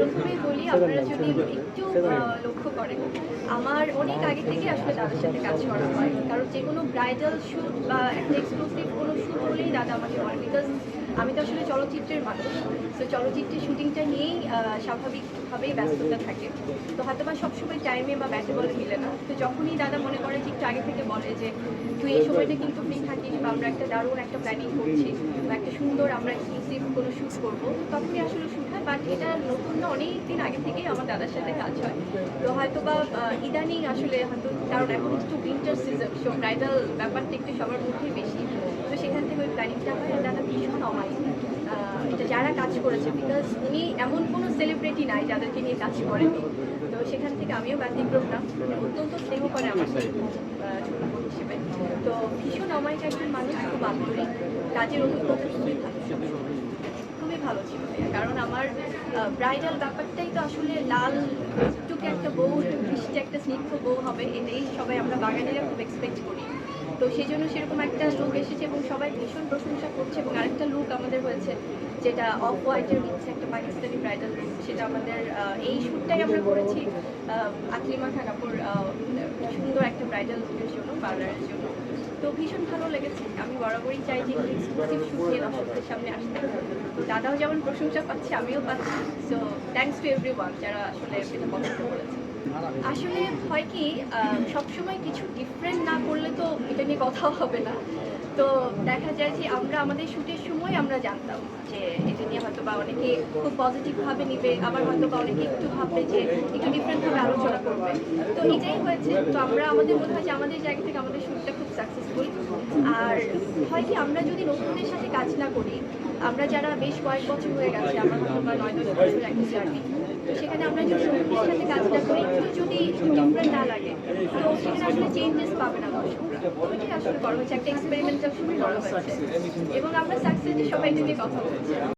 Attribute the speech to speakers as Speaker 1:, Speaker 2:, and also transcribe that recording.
Speaker 1: প্রথমেই বলি, আপনারা যদি একটু লক্ষ্য করেন, আমার অনেক আগে থেকে আসলে দাদার সাথে কাজ করা হয়। কারণ যে কোনো ব্রাইডাল শ্যুট বা একটা এক্সক্লুসিভ কোনো শ্যুট হলেই দাদা আমাকে বলে বিকজ আমি তো আসলে চলচ্চিত্রের মানুষ। তো চলচ্চিত্রের শুটিংটা নিয়েই স্বাভাবিকভাবেই ব্যস্ততা থাকে। তো হয়তো বা সবসময় টাইমে বা ব্যাটে বলে মিলে না। তো যখনই দাদা মনে করে যে একটু আগে থেকে বলে যে, তুই এই সময়টা কিন্তু ফ্রি থাকিস বা আমরা একটা দারুণ একটা প্ল্যানিং করছি বা একটা সুন্দর আমরা এক্সক্লুসিভ কোনো শ্যুট করব, তখনই আসলে হয় বাট এটা নতুন না অনেক দিন আগে থেকেই আমার দাদার সাথে কাজ হয়। তো হয়তো বা ইদানিং আসলে হয়তো কারণ এখন একটু উইন্টার সিজন সো ব্রাইডাল ব্যাপারটা একটু সবার মধ্যেই বেশি। তো সেখান থেকে ওই প্ল্যানিংটা হয় দাদা ভীষণ অমায়িক। এটা যারা কাজ করেছে বিকজ উনি এমন কোনো সেলিব্রিটি নাই যাদেরকে নিয়ে কাজ করেনি। তো সেখান থেকে আমিও ব্যতিক্রম না অত্যন্ত স্নেহ করে বোন হিসেবে। তো ভীষণ অমায়িক একজন মানুষ, খুব আন্তরিক। কাজের অভিজ্ঞতা খুবই ভালো ভালো ছিল কারণ আমার ব্রাইডাল ব্যাপারটাই তো আসলে লাল টুকে একটা বউ, মিষ্টি একটা স্নিগ্ধ বউ হবে এটাই সবাই আমরা বাঙালিরা খুব এক্সপেক্ট করি। তো সেই জন্য সেরকম একটা লুক এসেছে এবং সবাই ভীষণ প্রশংসা করছে এবং আরেকটা লুক আমাদের হয়েছে যেটা অফ হোয়াইটের হচ্ছে একটা পাকিস্তানি ব্রাইডাল লুক সেটা আমাদের এই শ্যুটটাই আমরা করেছি। আকলিমা খান আপুর সুন্দর একটা ব্রাইডাল লুকের জন্য পার্লারের জন্য। তো ভীষণ ভালো লেগেছে। আমি বরাবরই চাই যে এক্সক্লুসিভ শুট নিয়ে সামনে আসতে। দাদাও যেমন প্রশংসা পাচ্ছে, আমিও পাচ্ছি। So thanks to everyone যারা আসলে এটা করেছে। আসলে হয় কি সবসময় কিছু ডিফারেন্ট না করলে তো এটা নিয়ে কথাও হবে না। তো দেখা যায় যে আমরা আমাদের শ্যুটের সময় আমরা জানতাম যে এটা নিয়ে হয়তো বা অনেকে খুব পজিটিভভাবে নিবে, আবার হয়তো বা অনেকে একটু ভাববে যে একটু ডিফারেন্টভাবে আলোচনা করবে। তো এটাই হয়েছে। তো আমরা আমাদের মনে হয় যে আমাদের জায়গা থেকে আমাদের শ্যুটটা খুব সাকসেসফুল আর হয় কি, আমরা যদি নতুনদের সাথে কাজ না করি, আমরা যারা বেশ কয়েক বছর হয়ে গেছে, আমার হয়তো বা নয় দশ বছর একটা জার্নি তো সেখানে আমরা যদি নতুনদের সাথে কাজ না করি, একটু যদি ডিফারেন্ট না লাগে, তো সেখানে আসলে চেঞ্জেস পাবে না দর্শকরা আসলে করা হয়েছে একটা এক্সপেরিমেন্টাল শুরু করা হয়েছে এবং আমরা সাকসেস সবাই নিয়ে কথা বলছি।